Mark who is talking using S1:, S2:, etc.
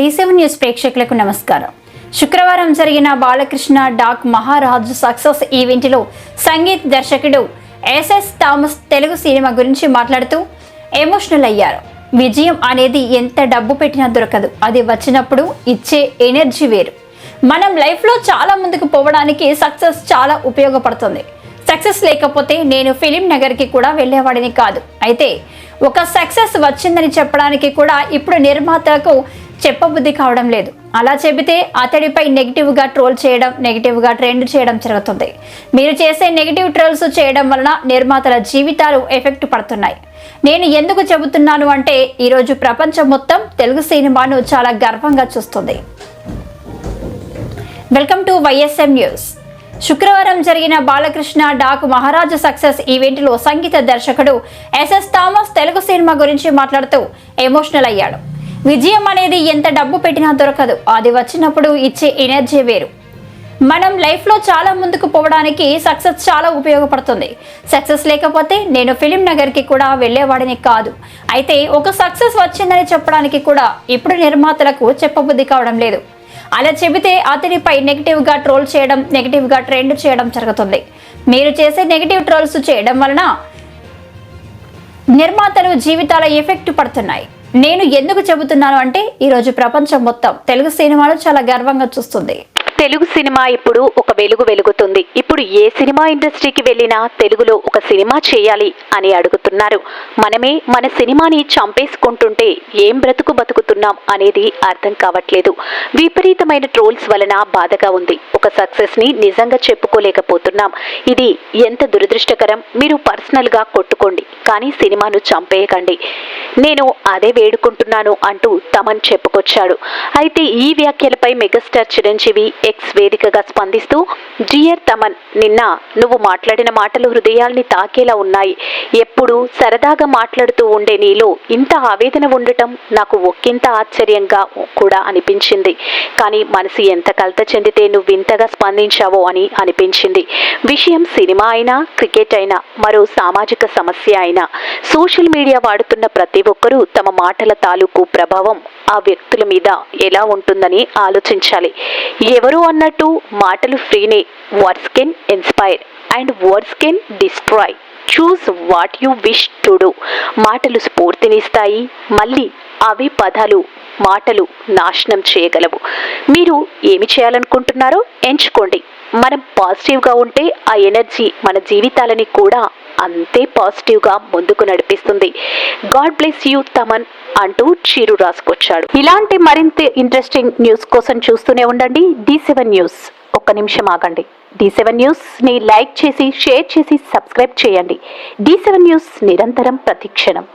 S1: డీసెవెన్ news ప్రేక్షకులకు నమస్కారం. శుక్రవారం జరిగిన బాలకృష్ణ డాక్ మహారాజు సక్సెస్ ఈవెంట్లో సంగీత్ దర్శకుడు ఎస్ఎస్ థామస్ తెలుగు సినిమా గురించి మాట్లాడుతూ ఎమోషనల్ అయ్యారు. విజయం అనేది ఎంత డబ్బు పెట్టినా దొరకదు. అది వచ్చినప్పుడు ఇచ్చే ఎనర్జీ వేరు. మనం లైఫ్లో చాలా ముందుకు పోవడానికి సక్సెస్ చాలా ఉపయోగపడుతుంది. సక్సెస్ లేకపోతే నేను ఫిలిం నగర్కి కూడా వెళ్ళేవాడిని కాదు. అయితే ఒక సక్సెస్ వచ్చిందని చెప్పడానికి కూడా ఇప్పుడు నిర్మాతలకు చెప్పబుద్ధి కావడం లేదు. అలా చెబితే అతడిపై నెగిటివ్గా ట్రోల్ చేయడం నెగిటివ్గా ట్రెండ్ చేయడం జరుగుతుంది. మీరు చేసే నెగిటివ్ ట్రోల్స్ చేయడం వలన నిర్మాతల జీవితాలు ఎఫెక్ట్ పడుతున్నాయి. నేను ఎందుకు చెబుతున్నాను అంటే ఈరోజు ప్రపంచం మొత్తం తెలుగు సినిమాను చాలా గర్వంగా చూస్తుంది. Welcome to YSM news. శుక్రవారం జరిగిన బాలకృష్ణ డాక్ మహారాజు సక్సెస్ ఈవెంట్లో సంగీత దర్శకుడు ఎస్ఎస్ థామస్ తెలుగు సినిమా గురించి మాట్లాడుతూ ఎమోషనల్ అయ్యాడు. విజయం అనేది ఎంత డబ్బు పెట్టినా దొరకదు. అది వచ్చినప్పుడు ఇచ్చే ఎనర్జీ వేరు. మనం లైఫ్లో చాలా ముందుకు పోవడానికి సక్సెస్ చాలా ఉపయోగపడుతుంది. సక్సెస్ లేకపోతే నేను ఫిలిం నగర్కి కూడా వెళ్ళేవాడిని కాదు. అయితే ఒక సక్సెస్ వచ్చిందని చెప్పడానికి కూడా ఇప్పుడు నిర్మాతలకు చెప్పబుద్ధి కావడం లేదు. అలా చెబితే అతనిపై నెగిటివ్గా ట్రోల్ చేయడం నెగిటివ్గా ట్రెండ్ చేయడం జరుగుతుంది. మీరు చేసే నెగిటివ్ ట్రోల్స్ చేయడం వలన నిర్మాతలు జీవితాల ఎఫెక్ట్ పడుతున్నాయి. నేను ఎందుకు చెబుతున్నాను అంటే ఈరోజు ప్రపంచం మొత్తం తెలుగు సినిమాలు చాలా గర్వంగా చూస్తుంది.
S2: తెలుగు సినిమా ఇప్పుడు ఒక వెలుగు వెలుగుతుంది. ఇప్పుడు ఏ సినిమా ఇండస్ట్రీకి వెళ్ళినా తెలుగులో ఒక సినిమా చేయాలి అని అడుగుతున్నారు. మనమే మన సినిమాని చంపేసుకుంటుంటే ఏం బ్రతుకు బతుకుతున్నాం అనేది అర్థం కావట్లేదు. విపరీతమైన ట్రోల్స్ వలన బాధగా ఉంది. ఒక సక్సెస్ని నిజంగా చెప్పుకోలేకపోతున్నాం. ఇది ఎంత దురదృష్టకరం. మీరు పర్సనల్గా కొట్టుకోండి. కానీ సినిమాను చంపేయకండి. నేను అదే వేడుకుంటున్నాను అంటూ తమన్ చెప్పుకొచ్చాడు. అయితే ఈ వ్యాఖ్యలపై మెగాస్టార్ చిరంజీవి ఎక్స్ వేదికగా స్పందిస్తూ డియర్ తమన్ నిన్న నువ్వు మాట్లాడిన మాటలు హృదయాల్ని తాకేలా ఉన్నాయి. ఎప్పుడు సరదాగా మాట్లాడుతూ ఉండే నీలో ఇంత ఆవేదన ఉండటం నాకు ఒక్కింత ఆశ్చర్యంగా కూడా అనిపించింది. కానీ మనసు ఎంత కలత చెందితే నువ్వు ఇంతగా స్పందించావో అని అనిపించింది. విషయం సినిమా అయినా క్రికెట్ అయినా మరో సామాజిక సమస్య అయినా సోషల్ మీడియా వాడుతున్న ప్రతి ఒక్కరూ తమ మాటల తాలూకు ప్రభావం ఆ వ్యక్తుల మీద ఎలా ఉంటుందని ఆలోచించాలి. ఎవరు అన్నట్టు మాటలు ఫ్రీనే words can inspire and words can destroy choose what you wish to do మాటలు స్ఫూర్తినిస్తాయి మళ్ళీ అవి పదాలు మాటలు నాశనం చేయగలవు. మీరు ఏమి చేయాలనుకుంటున్నారో ఎంచుకోండి. మనం పాజిటివ్గా ఉంటే ఆ ఎనర్జీ మన జీవితాలని కూడా అంతే పాజిటివ్గా ముందుకు నడిపిస్తుంది. గాడ్ బ్లెస్ యూ తమన్ అంటూ చీరు రాసుకొచ్చాడు. ఇలాంటి మరింత ఇంట్రెస్టింగ్ న్యూస్ కోసం చూస్తూనే ఉండండి. D seven news. ఒక్క నిమిషం ఆగండి. డి సెవెన్ న్యూస్ని లైక్ చేసి షేర్ చేసి సబ్స్క్రైబ్ చేయండి. డి సెవెన్ న్యూస్ నిరంతరం ప్రతిక్షణం.